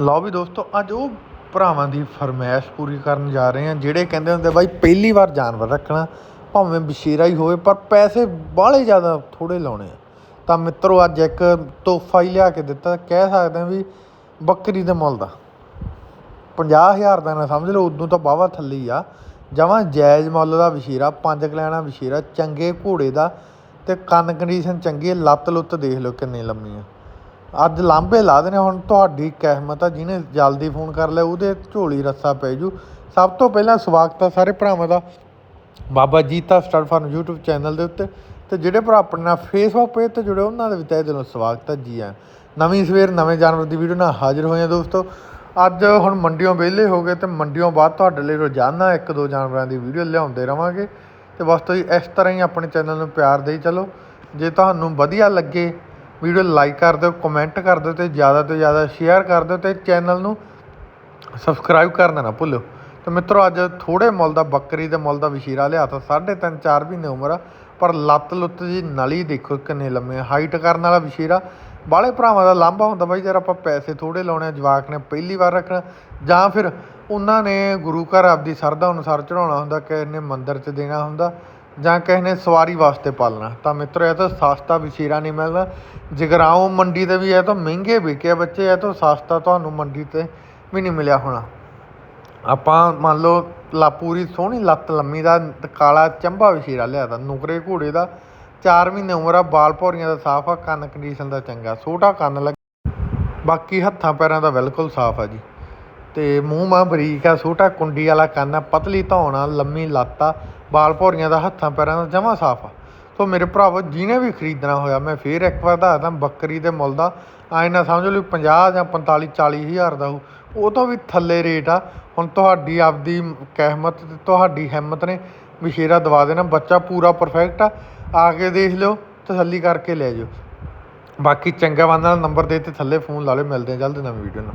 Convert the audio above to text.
ਲਓ ਵੀ ਦੋਸਤੋ, ਅੱਜ ਉਹ ਭਰਾਵਾਂ ਦੀ ਫਰਮਾਇਸ਼ ਪੂਰੀ ਕਰਨ ਜਾ ਰਹੇ ਹਾਂ, ਜਿਹੜੇ ਕਹਿੰਦੇ ਹੁੰਦੇ, ਬਾਈ, ਪਹਿਲੀ ਵਾਰ ਜਾਨਵਰ ਰੱਖਣਾ, ਭਾਵੇਂ ਬਸ਼ੀਰਾ ਹੀ ਹੋਵੇ, ਪਰ ਪੈਸੇ ਬਾਹਲੇ ਜ਼ਿਆਦਾ ਥੋੜੇ ਲਾਉਣੇ ਆ। ਤਾਂ ਮਿੱਤਰੋ, ਅੱਜ ਇੱਕ ਤੋਹਫਾ ਹੀ ਲਿਆ ਕੇ ਦਿੱਤਾ। ਕਹਿ ਸਕਦੇ ਹਾਂ ਵੀ ਬੱਕਰੀ ਦੇ ਮੁੱਲ ਦਾ। 50000 ਦਾ ਨਾ ਸਮਝ ਲਓ, ਉਦੋਂ ਤਾਂ ਬਾਵਾ ਥੱਲੇ ਹੀ ਆ। ਜਮਾਂ ਜਾਇਜ਼ ਮੁੱਲ ਦਾ ਵਸ਼ੀਰਾ ਪੰਜ ਕਲੈਣਾ ਵਸ਼ੀਰਾ ਚੰਗੇ ਘੋੜੇ ਦਾ ਤੇ ਕੰਨ ਕੰਡੀਸ਼ਨ ਚੰਗੀ ਲੱਤ ਲੁੱਤ ਦੇਖ ਲਓ ਕਿੰਨੀ ਲੰਮੀ ਆ। ਅੱਜ ਲਾਂਭੇ ਲਾ ਦੇਣੇ, ਹੁਣ ਤੁਹਾਡੀ ਕਹਿਮਤ ਆ, ਜਿਹਨੇ ਜਲਦੀ ਫੋਨ ਕਰ ਲਿਆ, ਉਹਦੇ ਝੋਲੀ ਰੱਸਾ ਪੈ ਜੂ। ਸਭ ਤੋਂ ਪਹਿਲਾਂ ਸਵਾਗਤ ਆ ਸਾਰੇ ਭਰਾਵਾਂ ਦਾ Baba Jita star farm YouTube channel ਦੇ ਉੱਤੇ। ਤੇ ਜਿਹੜੇ ਭਰਾ ਆਪਣੇ ਨਾਲ ਫੇਸਬੁੱਕ ਪੇਜ ਤੇ ਜੁੜੇ, ਉਹਨਾਂ ਦੇ ਵੀ ਤਹਿ ਦਿਲੋਂ ਸਵਾਗਤ ਹੈ ਜੀ ਆ ਨਵੀਂ ਸਵੇਰ, ਨਵੇਂ ਜਾਨਵਰ ਦੀ ਵੀਡੀਓ ਨਾਲ ਹਾਜ਼ਰ ਹੋਏ ਆ ਦੋਸਤੋ। ਅੱਜ ਹੁਣ ਮੰਡੀਆਂ ਵਿਹਲੇ ਹੋ ਗਏ ਤੇ ਮੰਡੀਆਂ ਬਾਅਦ ਤੁਹਾਡੇ ਲਈ ਰੋਜ਼ਾਨਾ ਇੱਕ ਦੋ ਜਾਨਵਰਾਂ ਦੀ ਵੀਡੀਓ ਲਿਆਉਂਦੇ ਰਵਾਂਗੇ। ਤੇ ਬਸ ਤੁਸੀਂ ਇਸ ਤਰ੍ਹਾਂ ਹੀ ਆਪਣੇ ਚੈਨਲ ਨੂੰ ਪਿਆਰ ਦੇਈ ਚਲੋ। ਜੇ ਤੁਹਾਨੂੰ ਵਧੀਆ ਲੱਗੇ ਵੀਡੀਓ ਲਾਈਕ ਕਰ ਦਿਓ ਕਮੈਂਟ ਕਰ ਦਿਓ ਤੇ ਜ਼ਿਆਦਾ ਤੋਂ ਜ਼ਿਆਦਾ ਸ਼ੇਅਰ ਕਰ ਦਿਓ ਤੇ ਚੈਨਲ ਨੂੰ ਸਬਸਕ੍ਰਾਈਬ ਕਰਨਾ ਨਾ ਭੁੱਲਿਓ। ਤੇ ਮਿੱਤਰੋ, ਅੱਜ ਥੋੜੇ ਮੁੱਲ ਦਾ, ਬੱਕਰੀ ਦੇ ਮੁੱਲ ਦਾ ਵਸ਼ੀਰਾ ਲਿਆ ਤਾ 3.5 4 ਮਹੀਨੇ ਉਮਰ ਆ, ਪਰ ਲੱਤ ਲੁੱਤ ਦੀ ਨਲੀ ਦੇਖੋ ਕਿੰਨੇ ਲੰਮੇ ਹਾਈਟ ਕਰਨ ਵਾਲਾ ਵਸ਼ੀਰਾ ਬਾਹਲੇ ਭਰਾਵਾਂ ਦਾ ਲਾਂਭਾ ਹੁੰਦਾ ਬਾਈ ਯਾਰ ਆਪਾਂ ਪੈਸੇ ਥੋੜੇ ਲਾਉਣੇ ਆ, ਜਵਾਕ ਨੇ ਪਹਿਲੀ ਵਾਰ ਰੱਖਣਾ, ਜਾਂ ਫਿਰ ਉਹਨਾਂ ਨੇ ਗੁਰੂ ਘਰ ਆਪਦੀ ਸਰਦਾ ਅਨੁਸਾਰ ਚੜਾਉਣਾ ਹੁੰਦਾ, ਕਿਸੇ ਨੇ ਮੰਦਿਰ 'ਚ ਦੇਣਾ ਹੁੰਦਾ ਜਾਂ ਕਿਸੇ ਨੇ ਸਵਾਰੀ ਵਾਸਤੇ ਪਾਲਣਾ। ਤਾਂ ਮਿੱਤਰੋ, ਇਹ ਤਾਂ ਸਸਤਾ ਵਸ਼ੀਰਾ ਨਹੀਂ ਮਿਲਦਾ। ਜਗਰਾਉਂ ਮੰਡੀ ਤੇ ਵੀ ਇਹ ਤਾਂ ਮਹਿੰਗੇ ਵਿਕਿਆ ਬੱਚੇ, ਇਹ ਤਾਂ ਸਸਤਾ ਤੁਹਾਨੂੰ ਮੰਡੀ ਤੇ ਵੀ ਨਹੀਂ ਮਿਲਿਆ ਹੋਣਾ। ਆਪਾਂ ਮੰਨ ਲਓ ਲਾ ਪੂਰੀ ਸੋਹਣੀ ਲੱਤ ਲੰਮੀ ਦਾ, ਕਾਲਾ ਚੰਬਾ ਵਸ਼ੀਰਾ ਲਿਆ ਤਾ ਨੁਕਰੇ ਘੋੜੇ ਦਾ 4 ਮਹੀਨੇ ਉਮਰ ਆ, ਬਾਲ ਭੌਰੀਆਂ ਦਾ ਸਾਫ਼ ਆ, ਕੰਨ ਕੰਡੀਸ਼ਨ ਦਾ ਚੰਗਾ। ਛੋਟਾ ਕੰਨ ਲੱਗ ਬਾਕੀ ਹੱਥਾਂ ਪੈਰਾਂ ਦਾ ਬਿਲਕੁਲ ਸਾਫ਼ ਆ ਜੀ। ਤੇ ਮੂੰਹ ਮਾਂ ਬਰੀਕ ਆ ਛੋਟਾ ਕੁੰਡੀ ਵਾਲਾ ਕੰਨ ਆ, ਪਤਲੀ ਧੌਣ ਆ, ਲੰਮੀ ਲੱਤ ਆ ਬਾਲ ਭੌਰੀਆਂ ਦਾ ਹੱਥਾਂ ਪੈਰਾਂ ਦਾ ਜਮਾ ਸਾਫ਼ ਆ। ਸੋ ਮੇਰੇ ਭਰਾਵੋ, ਜਿਹਨੇ ਵੀ ਖਰੀਦਣਾ ਹੋਇਆ, ਮੈਂ ਫੇਰ ਇੱਕ ਵਾਰ ਦੱਸਦਾ ਬੱਕਰੀ ਦੇ ਮੁੱਲ ਦਾ ਐਂ ਨਾ ਸਮਝ ਲਓ 50 ਜਾਂ 45 40 ਹਜ਼ਾਰ ਦਾ ਹੋਊ, ਉਹ ਤੋਂ ਵੀ ਥੱਲੇ ਰੇਟ ਆ। ਹੁਣ ਤੁਹਾਡੀ ਆਪਦੀ ਕਹਿਮਤ ਤੇ ਤੁਹਾਡੀ ਹਿੰਮਤ ਨੇ ਵਿਸ਼ੇਰਾ ਦਵਾ ਦੇਣਾ, ਬੱਚਾ ਪੂਰਾ ਪਰਫੈਕਟ ਆ। ਆ ਕੇ ਦੇਖ ਲਿਓ, ਤਸੱਲੀ ਕਰਕੇ ਲੈ ਜਾਓ। ਬਾਕੀ ਚੰਗਾ ਬੰਦਾ, ਨੰਬਰ ਦੇ ਤੇ ਥੱਲੇ ਫੋਨ ਲਾ ਲਿਓ, ਮਿਲਦੇ ਆ ਜਲਦੀ ਨਵੀਂ ਵੀਡੀਓ ਨਾਲ।